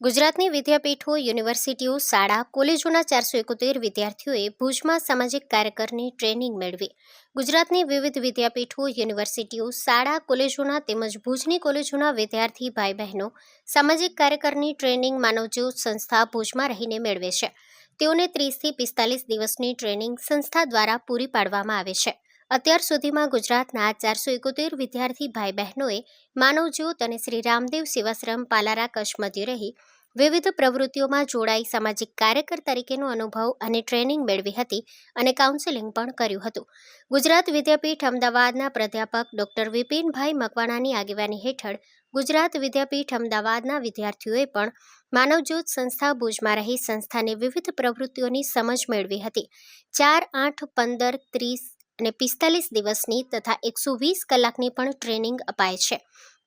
ગુજરાતની વિદ્યાપીઠો, યુનિવર્સિટીઓ, શાળા, કોલેજોના ચારસો એકોતેર વિદ્યાર્થીઓએ ભુજમાં સામાજિક કાર્યકરની ટ્રેનિંગ મેળવી. ગુજરાતની વિવિધ વિદ્યાપીઠો, યુનિવર્સિટીઓ, શાળા, કોલેજોના તેમજ ભુજની કોલેજોના વિદ્યાર્થી ભાઈ બહેનો સામાજિક કાર્યકરની ટ્રેનિંગ માનવજ્યોત સંસ્થા ભુજમાં રહીને મેળવે છે. તેઓને ત્રીસથી પિસ્તાલીસ દિવસની ટ્રેનિંગ સંસ્થા દ્વારા પૂરી પાડવામાં આવે છે. અત્યાર સુધીમાં ગુજરાતના ચારસો એકોતેર વિદ્યાર્થી ભાઈ બહેનોએ માનવજ્યોત અને શ્રી રામદેવ સેવાશ્રમ પાલારા કચ્છ રહી વિવિધ પ્રવૃત્તિઓમાં જોડાઈ સામાજિક કાર્યકર તરીકેનો અનુભવ અને ટ્રેનિંગ મેળવી હતી અને કાઉન્સેલિંગ પણ કર્યું હતું. ગુજરાત વિદ્યાપીઠ અમદાવાદના પ્રાધ્યાપક ડોક્ટર વિપિનભાઈ મકવાણાની આગેવાની હેઠળ ગુજરાત વિદ્યાપીઠ અમદાવાદના વિદ્યાર્થીઓએ પણ માનવજ્યોત સંસ્થા ભુજમાં રહી સંસ્થાની વિવિધ પ્રવૃત્તિઓની સમજ મેળવી હતી. ચાર આઠ પંદર ત્રીસ અને પિસ્તાલીસ દિવસની તથા એકસો વીસ કલાકની પણ ટ્રેનિંગ અપાય છે.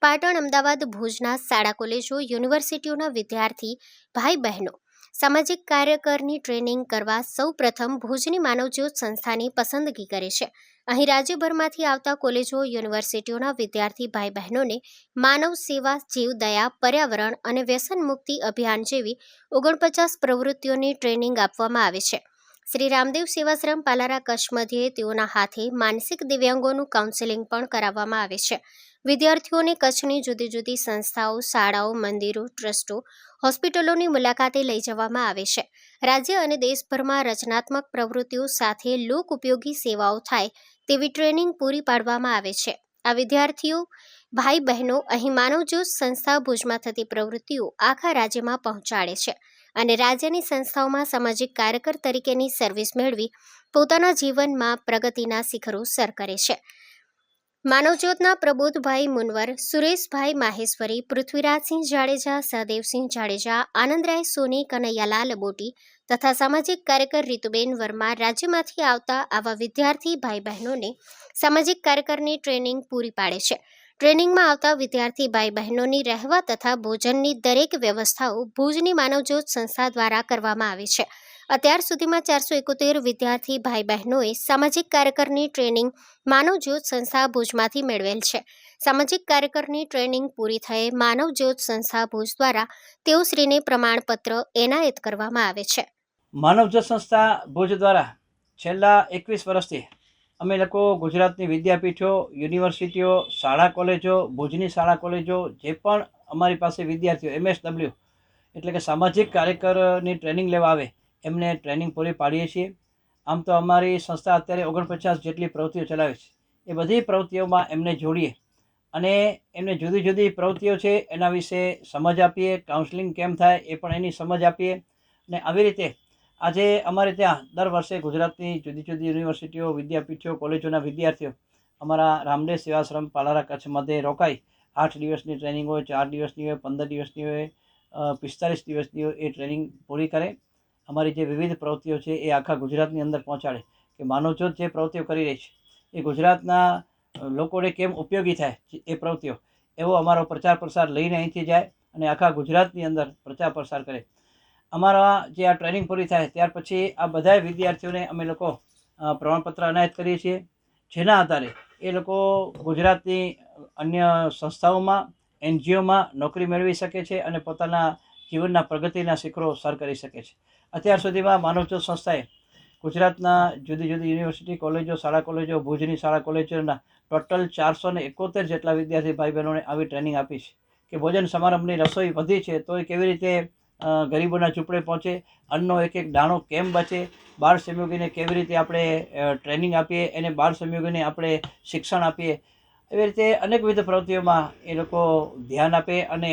પાટણ, અમદાવાદ, ભુજના શાળા કોલેજો, યુનિવર્સિટીઓના વિદ્યાર્થી ભાઈ બહેનો સામાજિક કાર્યકરની ટ્રેનિંગ કરવા સૌ પ્રથમ ભુજની માનવજ્યોત સંસ્થાની પસંદગી કરે છે. અહીં રાજ્યભરમાંથી આવતા કોલેજો, યુનિવર્સિટીઓના વિદ્યાર્થી ભાઈ બહેનોને માનવ સેવા જીવદયા પર્યાવરણ અને વ્યસન મુક્તિ અભિયાન જેવી ઓગણપચાસ પ્રવૃત્તિઓની ટ્રેનિંગ આપવામાં આવે છે. શ્રી રામદેવ સેવાશ્રમ પાલારા કચ્છ મધ્યે તેઓના હાથે માનસિક દિવ્યાંગોનું કાઉન્સેલિંગ પણ કરાવવામાં આવે છે. વિદ્યાર્થીઓને કચ્છની જુદી જુદી સંસ્થાઓ, શાળાઓ, મંદિરો, ટ્રસ્ટો, હોસ્પિટલોની મુલાકાતે લઈ જવામાં આવે છે. રાજ્ય અને દેશભરમાં રચનાત્મક પ્રવૃત્તિઓ સાથે લોક ઉપયોગી સેવાઓ થાય તેવી ટ્રેનિંગ પૂરી પાડવામાં આવે છે. આ વિદ્યાર્થીઓ ભાઈ બહેનો અહીં માનવજ્યોત સંસ્થા ભુજમાં થતી પ્રવૃત્તિઓ આખા રાજ્યમાં પહોંચાડે છે અને રાજ્યની સંસ્થાઓમાં સામાજિક કાર્યકર તરીકેની સર્વિસ મેળવી પોતાના જીવનમાં પ્રગતિના શિખરો સર કરે છે. માનવજ્યોતના પ્રબોધભાઈ મુનવર, સુરેશભાઈ માહેશ્વરી, પૃથ્વીરાજસિંહ જાડેજા, સહદેવસિંહ જાડેજા, આનંદરાય સોની, કનૈયાલાલ બોટી તથા સામાજિક કાર્યકર રીતુબેન વર્મા રાજ્યમાંથી આવતા આવા વિદ્યાર્થી ભાઈ બહેનોને સામાજિક કાર્યકરની ટ્રેનિંગ પૂરી પાડે છે. ટ્રેનિંગમાં આવતા વિદ્યાર્થી ભાઈ બહેનોની રહેવા તથા ભોજનની દરેક વ્યવસ્થાઓ ભુજની માનવજ્યોત સંસ્થા દ્વારા કરવામાં આવી છે. અત્યાર સુધીમાં ચારસો એકોતેર વિદ્યાર્થી ભાઈ બહેનોએ સામાજિક કાર્યકરની ટ્રેનિંગ માનવજ્યોત સંસ્થા ભુજમાંથી મેળવેલ છે. સામાજિક કાર્યકરની ટ્રેનિંગ પૂરી થયે માનવજ્યોત સંસ્થા ભુજ દ્વારા તેઓ શ્રીને પ્રમાણપત્ર એનાયત કરવામાં આવે છે. માનવજ્યોત સંસ્થા ભુજ દ્વારા છેલ્લા એકવીસ વર્ષથી અમે લોકો ગુજરાતની વિદ્યાપીઠો, યુનિવર્સિટીઓ, શાળા કોલેજો, ભુજની શાળા કોલેજો, જે પણ અમારી પાસે વિદ્યાર્થીઓ, એમએસડબલ્યુ એટલે કે સામાજિક કાર્યકરની ટ્રેનિંગ લેવા આવે એમને ટ્રેનિંગ પૂરી પાડીએ છીએ. આમ તો અમારી સંસ્થા અત્યારે ઓગણપચાસ જેટલી પ્રવૃત્તિઓ ચલાવે છે. એ બધી પ્રવૃત્તિઓમાં એમને જોડીએ. અને એમને જુદી જુદી પ્રવૃત્તિઓ છે, એના વિશે સમજ આપીએ કાઉન્સલિંગ કેમ થાય એ પણ એની સમજ આપીએ. અને આવી રીતે આજે અમારે ત્યાં દર વર્ષે ગુજરાતની જુદી જુદી યુનિવર્સિટીઓ, વિદ્યાપીઠો, કોલેજોના વિદ્યાર્થીઓ અમારા રામદેવ સેવાશ્રમ પાલારા કચ્છ મધ્યે રોકાઈ આઠ દિવસની ટ્રેનિંગ હોય, ચાર દિવસની હોય, પંદર દિવસની હોય પિસ્તાલીસ દિવસની હોય એ ટ્રેનિંગ પૂરી કરે. અમારી જે વિવિધ પ્રવૃત્તિઓ છે એ આખા ગુજરાતની અંદર પહોંચાડે કે માનવજ્યોત જે પ્રવૃત્તિઓ કરી રહી છે, એ ગુજરાતના લોકોને કેમ ઉપયોગી થાય એ પ્રવૃત્તિઓ, એવો અમારો પ્રચાર પ્રસાર લઈને અહીંથી જાય અને આખા ગુજરાતની અંદર પ્રચાર પ્રસાર કરે. અમારા જે આ ટ્રેનિંગ પૂરી થાય ત્યાર પછી આ બધા વિદ્યાર્થીઓને અમે લોકો પ્રમાણપત્ર અનાયત કરીએ છીએ. જેના આધારે એ લોકો ગુજરાતની અન્ય સંસ્થાઓમાં, એનજીઓમાં નોકરી મેળવી શકે છે અને પોતાના જીવનના પ્રગતિના શિખરો સર કરી શકે છે. અત્યાર સુધીમાં માનવજ્યોત સંસ્થાએ ગુજરાતના જુદી જુદી યુનિવર્સિટી કોલેજો, શાળા કોલેજો, ભુજની શાળા કોલેજોના ટોટલ ચારસો ને એકોતેર જેટલા વિદ્યાર્થી ભાઈ બહેનોને આવી ટ્રેનિંગ આપી છે કે ભોજન સમારંભની રસોઈ વધી છે તો એ કેવી રીતે ગરીબોના ઝૂંપડે પહોંચે, અન્નનો એક એક દાણો કેમ બચે, બાળ સંયોગીને કેવી રીતે આપણે ટ્રેનિંગ આપીએ, એને બાળ સંયોગીને આપણે શિક્ષણ આપીએ, એવી રીતે અનેકવિધ પ્રવૃત્તિઓમાં એ લોકો ધ્યાન આપે અને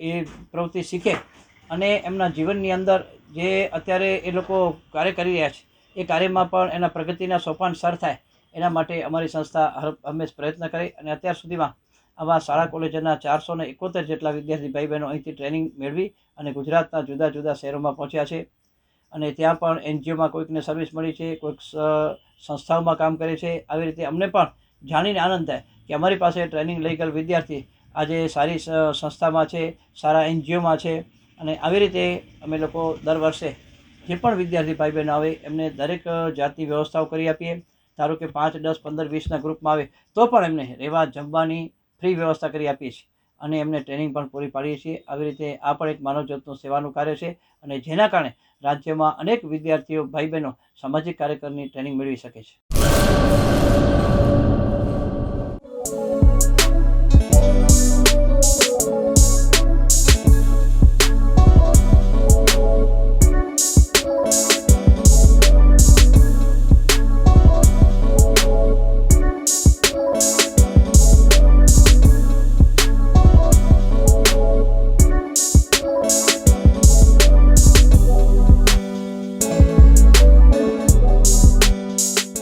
એ પ્રવૃત્તિ શીખે. અને એમના જીવનની અંદર જે અત્યારે એ લોકો કાર્ય કરી રહ્યા છે, એ કાર્યમાં પણ એના પ્રગતિના સોપાન સર થાય, એના માટે અમારી સંસ્થા હર, હંમેશ પ્રયત્ન કરે અને અત્યાર સુધીમાં આવા શાળા કોલેજના ચારસો ને એકોતેર જેટલા વિદ્યાર્થી ભાઈ બહેનો અહીંથી ટ્રેનિંગ મેળવી અને ગુજરાતના જુદા જુદા શહેરોમાં પહોંચ્યા છે. અને ત્યાં પણ એનજીઓમાં કોઈકને સર્વિસ મળી છે, કોઈક સંસ્થાઓમાં કામ કરે છે. આવી રીતે અમને પણ જાણીને આનંદ થાય કે અમારી પાસે ટ્રેનિંગ લઈ ગયેલ વિદ્યાર્થી આજે સારી સંસ્થામાં છે, સારા એનજીઓમાં છે. અને આવી રીતે અમે લોકો દર વર્ષે જે પણ વિદ્યાર્થી ભાઈ બહેનો આવે, એમને દરેક જાતની વ્યવસ્થાઓ કરી આપીએ. ધારો કે પાંચ, દસ, પંદર, વીસના ગ્રુપમાં આવે, તો પણ એમને રહેવા, જમવાની ફ્રી વ્યવસ્થા કરી આપીએ છીએ. અને એમને ટ્રેનિંગ પણ પૂરી પાડીએ છીએ. આવી રીતે આ પણ એક માનવજતનું સેવાનું કાર્ય છે. અને જેના કારણે રાજ્યમાં અનેક વિદ્યાર્થીઓ ભાઈ બહેનો સામાજિક કાર્યકરની ટ્રેનિંગ મેળવી શકે છે.